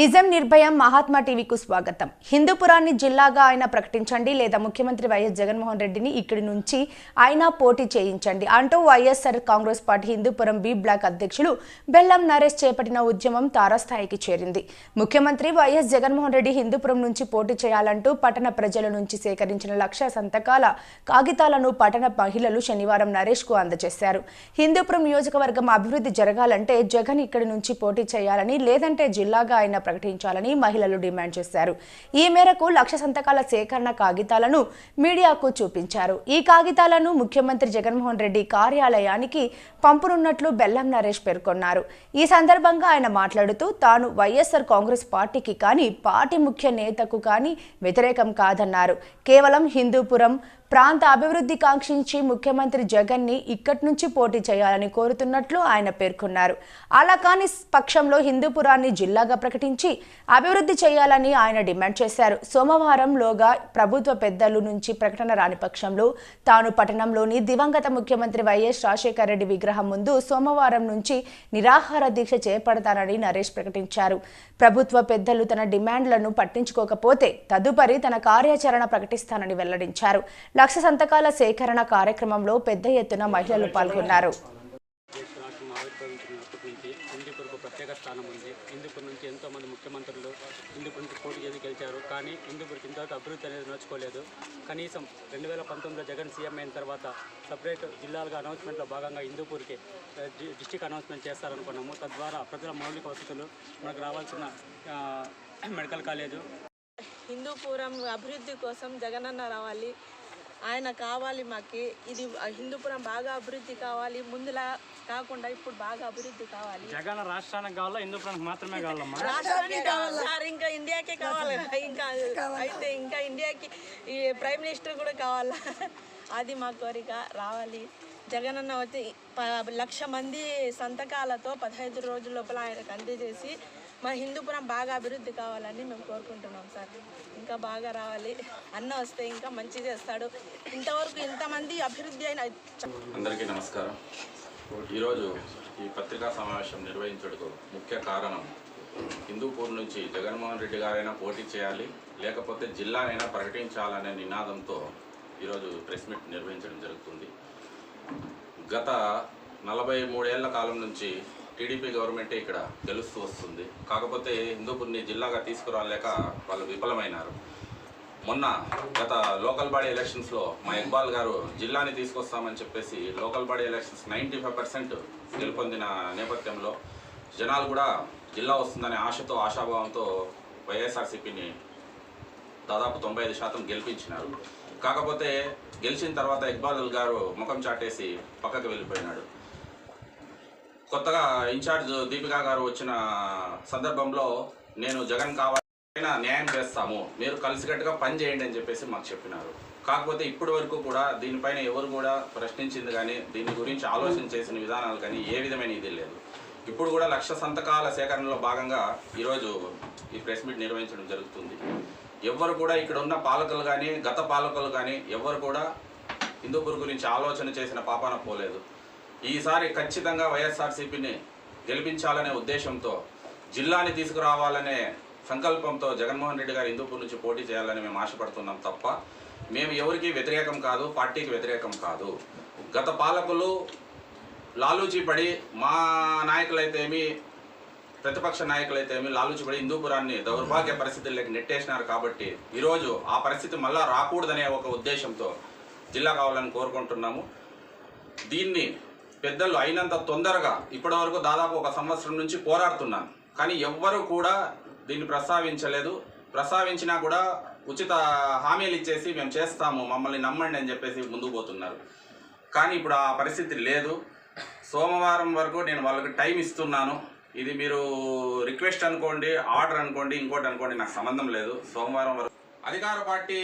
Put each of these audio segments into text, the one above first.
నిజం నిర్భయం మహాత్మా టీవీకు స్వాగతం. హిందూపురాన్ని జిల్లాగా ఆయన ప్రకటించండి లేదా ముఖ్యమంత్రి వైఎస్ జగన్మోహన్ రెడ్డిని ఇక్కడి నుంచి ఆయన పోటీ చేయించండి అంటూ YSR Congress party Hindupuram B block అధ్యక్షులు బెల్లం నరేష్ చేపట్టిన ఉద్యమం తారాస్థాయికి చేరింది. ముఖ్యమంత్రి వైఎస్ జగన్మోహన్ రెడ్డి హిందూపురం నుంచి పోటీ చేయాలంటూ పట్టణ ప్రజల నుంచి సేకరించిన లక్ష సంతకాల కాగితాలను పట్టణ మహిళలు శనివారం నరేష్కు అందజేశారు హిందూపురం నియోజకవర్గం అభివృద్ధి జరగాలంటే జగన్ ఇక్కడి నుంచి పోటీ చేయాలని లేదంటే జిల్లాగా ఆయన ప్రకటించాలని మహిళలు డిమాండ్ చేశారు. ఈ మేరకు లక్ష సంతకాల సేకరణ కాగితాలను మీడియాకు చూపించారు. ఈ కాగితాలను ముఖ్యమంత్రి జగన్మోహన్ రెడ్డి కార్యాలయానికి పంపనున్నట్లు బెల్లం నరేష్ పేర్కొన్నారు. ఈ సందర్భంగా ఆయన మాట్లాడుతూ తాను వైఎస్ఆర్ కాంగ్రెస్ పార్టీకి కానీ పార్టీ ముఖ్య నేతకు కానీ వ్యతిరేకం కాదన్నారు. కేవలం హిందూపురం ప్రాంత అభివృద్ధి కాంక్షించి ముఖ్యమంత్రి జగన్ని ఇక్కడి నుంచి పోటీ చేయాలని కోరుతున్నట్లు ఆయన పేర్కొన్నారు. అలా కాని పక్షంలో హిందూపురాన్ని జిల్లాగా ప్రకటించి అభివృద్ధి చేయాలని ఆయన డిమాండ్ చేశారు. సోమవారంలోగా ప్రభుత్వ పెద్దలు నుంచి ప్రకటన రాని పక్షంలో తాను పట్టణంలోని దివంగత ముఖ్యమంత్రి వైఎస్ రాజశేఖర రెడ్డి విగ్రహం ముందు సోమవారం నుంచి నిరాహార దీక్ష చేపడతానని నరేష్ ప్రకటించారు. ప్రభుత్వ పెద్దలు తన డిమాండ్లను పట్టించుకోకపోతే తదుపరి తన కార్యాచరణ ప్రకటిస్తానని వెల్లడించారు. లక్ష సంతకాల సేకరణ కార్యక్రమంలో పెద్ద ఎత్తున మహిళలు పాల్గొన్నారు. రాష్ట్రం ఆవిర్భవించినప్పటి హిందూపూర్కు ప్రత్యేక స్థానం ఉంది. హిందూపూర్ నుంచి ఎంతోమంది ముఖ్యమంత్రులు హిందూపూర్ నుంచి పోటీ చేసి గెలిచారు. కానీ హిందూపూర్కి ఇంతవరకు అభివృద్ధి అనేది నోచుకోలేదు కనీసం రెండు వేల పంతొమ్మిదిలో జగన్ సీఎం అయిన తర్వాత సపరేట్ జిల్లాలుగా అనౌన్స్మెంట్లో భాగంగా హిందూపూర్కి డిస్టిక్ అనౌన్స్మెంట్ చేస్తారనుకున్నాము. తద్వారా ప్రజల మౌలిక వసతులు మనకు రావాల్సిన మెడికల్ కాలేజు. హిందూపురం అభివృద్ధి కోసం జగనన్న రావాలి. ఆయన కావాలి మాకి. ఇది హిందూపురం బాగా అభివృద్ధి కావాలి. ముందులా కాకుండా ఇప్పుడు బాగా అభివృద్ధి కావాలి. జగన్ రాష్ట్రానికి కావాలా? హిందూపురానికి మాత్రమే కావాలమ్మా? రాష్ట్రానికి కావాలి? సార్ ఇంకా ఇండియాకే కావాలి? ఇంకా అయితే ఇంకా ఇండియాకి ఈ ప్రైమ్ మినిస్టర్ కూడా కావాలా? అది మా కోరిక. రావాలి. జగనన్న వచ్చి ప- లక్ష మంది సంతకాలతో పదహైదు రోజుల లోపల ఆయనకు అందజేసి మా హిందూపురం బాగా అభివృద్ధి కావాలని మేము కోరుకుంటున్నాం సార్. ఇంకా బాగా రావాలి. అన్న వస్తే ఇంకా మంచి చేస్తాడు. ఇంతవరకు ఇంతమంది అభివృద్ధి అయిన అందరికీ నమస్కారం. ఈరోజు ఈ పత్రికా సమావేశం నిర్వహించడానికి ముఖ్య కారణం హిందూపూర్ నుంచి జగన్మోహన్ రెడ్డి గారైనా పోటీ చేయాలి లేకపోతే జిల్లానైనా ప్రకటించాలనే నినాదంతో ఈరోజు ప్రెస్ మీట్ నిర్వహించడం జరుగుతుంది. గత నలభై మూడేళ్ళ కాలం నుంచి టీడీపీ గవర్నమెంటే ఇక్కడ గెలుస్తూ వస్తుంది. కాకపోతే హిందూపూర్ని జిల్లాగా తీసుకురాలేక వాళ్ళు విఫలమైనారు. మొన్న గత లోకల్ బాడీ ఎలక్షన్స్లో మా ఇక్బాల్ గారు జిల్లాని తీసుకొస్తామని చెప్పేసి local body elections ninety five percent గెలుపొందిన నేపథ్యంలో జనాలు కూడా జిల్లా వస్తుందనే ఆశతో ఆశాభావంతో వైఎస్ఆర్సీపీని దాదాపు తొంభై ఐదు శాతం గెలిపించినారు. కాకపోతే గెలిచిన తర్వాత ఇక్బాల్ గారు ముఖం చాటేసి పక్కకు వెళ్ళిపోయినాడు. కొత్తగా ఇన్ఛార్జ్ దీపికా గారు వచ్చిన సందర్భంలో నేను జగన్ కావాలైనా న్యాయం చేస్తాము మీరు కలిసికట్టుగా పని చేయండి అని చెప్పేసి మాకు చెప్పినారు. కాకపోతే ఇప్పటి వరకు కూడా దీనిపైన ఎవరు కూడా ప్రశ్నించింది కానీ దీని గురించి ఆలోచన చేసిన విధానాలు కానీ ఏ విధమైన ఇది లేదు. ఇప్పుడు కూడా లక్ష సంతకాల సేకరణలో భాగంగా ఈరోజు ఈ ప్రెస్ మీట్ నిర్వహించడం జరుగుతుంది. ఎవ్వరు కూడా ఇక్కడ ఉన్న పాలకులు కానీ గత పాలకులు కానీ ఎవ్వరు కూడా హిందూపూర్ గురించి ఆలోచన చేసిన పాపాన పోలేదు. ఈసారి ఖచ్చితంగా వైఎస్ఆర్సీపీని గెలిపించాలనే ఉద్దేశంతో జిల్లాని తీసుకురావాలనే సంకల్పంతో జగన్మోహన్ రెడ్డి గారు హిందూపూర్ నుంచి పోటీ చేయాలని మేము ఆశపడుతున్నాం తప్ప మేము ఎవరికి వ్యతిరేకం కాదు పార్టీకి వ్యతిరేకం కాదు. గత పాలకులు లాలూచి పడి మా నాయకులైతేమి ప్రతిపక్ష నాయకులైతేమి లాలూచి పడి హిందూపురాన్ని దౌర్భాగ్య పరిస్థితుల్లోకి నెట్టేసినారు కాబట్టి ఈరోజు ఆ పరిస్థితి మళ్ళా రాకూడదనే ఒక ఉద్దేశంతో జిల్లా కావాలని కోరుకుంటున్నాము. దీన్ని పెద్దలు అయినంత తొందరగా ఇప్పటివరకు దాదాపు ఒక సంవత్సరం నుంచి పోరాడుతున్నాను. కానీ ఎవ్వరూ కూడా దీన్ని ప్రస్తావించలేదు. ప్రస్తావించినా కూడా ఉచిత హామీలు ఇచ్చేసి మేము చేస్తాము మమ్మల్ని నమ్మండి అని చెప్పేసి ముందుకు పోతున్నారు. కానీ ఇప్పుడు ఆ పరిస్థితి లేదు. సోమవారం వరకు నేను వాళ్ళకి టైం ఇస్తున్నాను. ఇది మీరు రిక్వెస్ట్ అనుకోండి ఆర్డర్ అనుకోండి ఇంకోటి అనుకోండి నాకు సంబంధం లేదు. సోమవారం వరకు అధికార పార్టీ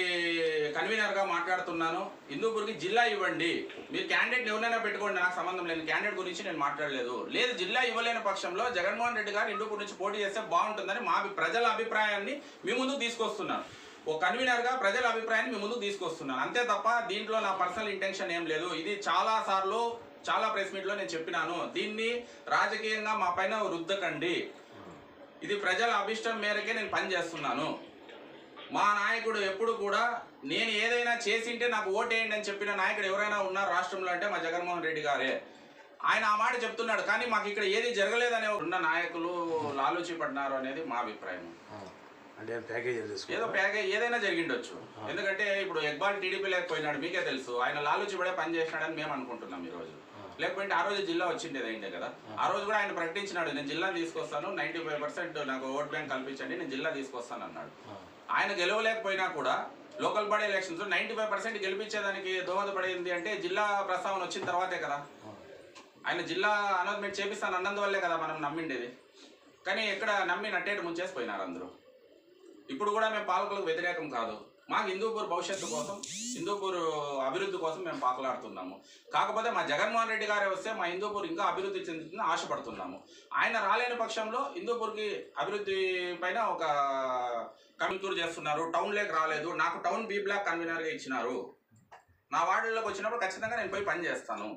కన్వీనర్గా మాట్లాడుతున్నాను. హిందూపూర్కి జిల్లా ఇవ్వండి. మీరు క్యాండిడేట్ ఎవరైనా పెట్టుకోండి నాకు సంబంధం లేదు. క్యాండిడేట్ గురించి నేను మాట్లాడలేదు. లేదు జిల్లా ఇవ్వలేని పక్షంలో జగన్మోహన్ రెడ్డి గారు హిందూపూర్ నుంచి పోటీ చేస్తే బాగుంటుందని మా ప్రజల అభిప్రాయాన్ని మీ ముందుకు తీసుకొస్తున్నాను. ఓ కన్వీనర్గా ప్రజల అభిప్రాయాన్ని మీ ముందుకు తీసుకొస్తున్నాను. అంతే తప్ప దీంట్లో నా పర్సనల్ ఇంటెన్షన్ ఏం లేదు. ఇది చాలా సార్లు చాలా ప్రెస్ మీట్లో నేను చెప్పినాను. దీన్ని రాజకీయంగా మా పైన రుద్దకండి. ఇది ప్రజల అభిష్టం మేరకే నేను పనిచేస్తున్నాను మా నాయకుడు ఎప్పుడు కూడా నేను ఏదైనా చేసింటే నాకు ఓటేయండి అని చెప్పిన నాయకుడు ఎవరైనా ఉన్నారు రాష్ట్రంలో అంటే మా జగన్మోహన్ రెడ్డి గారే. ఆయన ఆ మాట చెప్తున్నాడు. కానీ మాకు ఇక్కడ ఏది జరగలేదనే ఉన్న నాయకులు లాలూచి పడినారు అనేది మా అభిప్రాయం. అంటే ప్యాకేజీలు తీసుకో ఏదో ప్యాకేజ్ ఏదైనా జరిగిండొచ్చు. ఎందుకంటే ఇప్పుడు ఎక్బాల్ టీడీపీ లేకపోయినాడు మీకే తెలుసు. ఆయన లాలూచి పడే పని చేసినాడని మేము అనుకుంటున్నాం ఈ రోజు లేకపోతే ఆ రోజు జిల్లా వచ్చిండేది అయిందే కదా. ఆ. రోజు కూడా ఆయన ప్రకటించినాడు నేను జిల్లా తీసుకొస్తాను నైన్టీ ఫైవ్ పర్సెంట్ నాకు ఓట్ బ్యాంక్ కల్పించండి నేను జిల్లా తీసుకొస్తాను అన్నాడు. ఆయన గెలవలేకపోయినా కూడా local body elections ninety five percent గెలిపించేదానికి దోహదపడింది అంటే జిల్లా ప్రస్తావన వచ్చిన తర్వాతే కదా. ఆయన జిల్లా అనౌన్స్మెంట్ చేపిస్తాను అన్నందువల్లే కదా మనం నమ్మిండేది. కానీ ఎక్కడ నమ్మి నట్టేటి ముంచేసి పోయినారు అందరూ. ఇప్పుడు కూడా మేము పాలకులకు వ్యతిరేకం కాదు. మాకు హిందూపూర్ భవిష్యత్తు కోసం హిందూపూర్ అభివృద్ధి కోసం మేము పాకులాడుతున్నాము. కాకపోతే మా జగన్మోహన్ రెడ్డి గారే వస్తే మా హిందూపూర్ ఇంకా అభివృద్ధి చెందుతుందని ఆశపడుతున్నాము. ఆయన రాలేని పక్షంలో హిందూపూర్కి అభివృద్ధి పైన ఒక కమిటూర్ చేస్తున్నారు. టౌన్లోకి రాలేదు. నాకు టౌన్ బీ బ్లాక్ కన్వీనర్గా ఇచ్చినారు. నా వార్డులోకి వచ్చినప్పుడు ఖచ్చితంగా నేను పోయి పని చేస్తాను.